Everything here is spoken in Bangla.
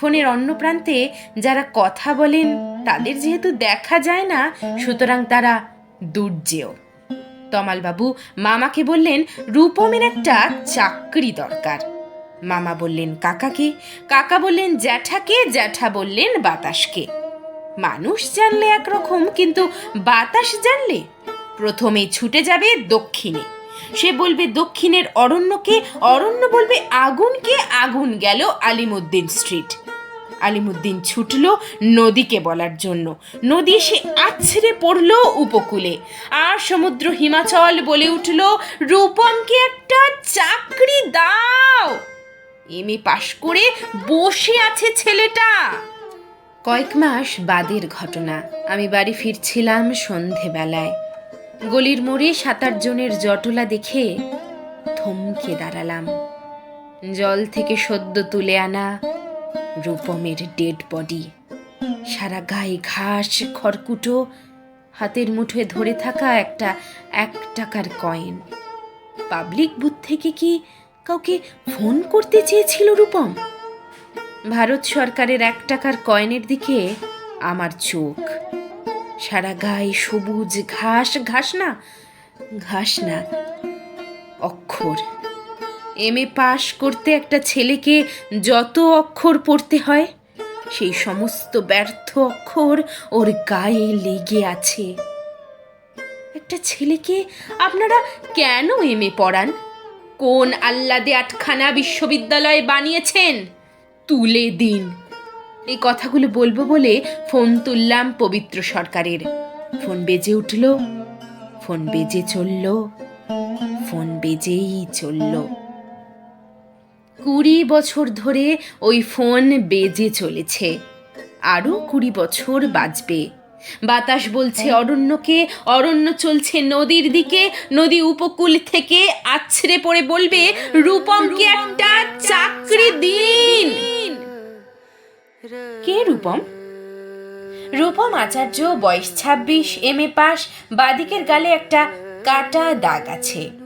ফোনের অন্য প্রান্তে যারা কথা বলেন, তাদের যেহেতু দেখা যায় না, সুতরাং তারা দুর্জেয়। তমালবাবু মামাকে বললেন, রূপমের একটা চাকরি দরকার। মামা বললেন, কাকাকে? কাকা বললেন, জ্যাঠাকে। জ্যাঠা বললেন, বাতাসকে। মানুষ জানলে একরকম, কিন্তু বাতাস জানলে প্রথমে ছুটে যাবে দক্ষিণে। সে বলবে, দক্ষিণের অরণ্যকে, অরণ্য বলবে, আগুনকে। আগুন গেল আলিমুদ্দিন স্ট্রিট। আলিমুদ্দিন ছুটল নদীকে বলার জন্য। নদী সে আছড়ে পড়ল উপকূলে। আর সমুদ্র হিমাচল বলে উঠল রূপমকে একটা চাকরি দাও। এম এ পাশ করে বসে আছে ছেলেটা। কয়েক মাস বাদের ঘটনা। আমি বাড়ি ফিরছিলাম সন্ধেবেলায়। গলির মোড়ে সাত জনের জটলা দেখে থমকে দাঁড়ালাম। জল থেকে সদ্য তুলে আনা রূপমের ডেড বডি সারা গায়ে ঘাস, খড়কুটো, হাতের মুঠোয় ধরে থাকা একটা এক টাকার কয়েন পাবলিক বুথ থেকে কি কাউকে ফোন করতে চেয়েছিল রূপম? ভারত সরকারের এক টাকার কয়েনের দিকে আমার চোখ। সারা গায়ে সবুজ ঘাস ঘাস না ঘাস না, অক্ষর। এম এ পাশ করতে একটা ছেলেকে যত অক্ষর পড়তে হয়, সেই সমস্ত ব্যর্থ অক্ষর ওর গায়ে লেগে আছে। একটা ছেলেকে আপনারা কেন এম এ পড়ান? কোন আল্লাদে আটখানা বিশ্ববিদ্যালয়ে বানিয়েছেন? তুলে দিন। এই কথাগুলো বলব বলে ফোন তুললাম পবিত্র সরকারের। ফোন বেজে উঠল, ফোন বেজে চলল, ফোন বেজেই চলল। কুড়ি বছর ধরে ওই ফোন বেজে চলেছে। আরও কুড়ি বছর বাজবে বাতাস বলছে অরণ্যকে, অরণ্য চলছে নদীর দিকে, নদী উপকূল থেকে আছড়ে পড়ে বলবে রূপমকে একটা চাকরি দিন? কে রূপম? রূপম আচার্য, বয়স ছাব্বিশ এম এ পাস বাদিকের গালে একটা কাটা দাগ আছে।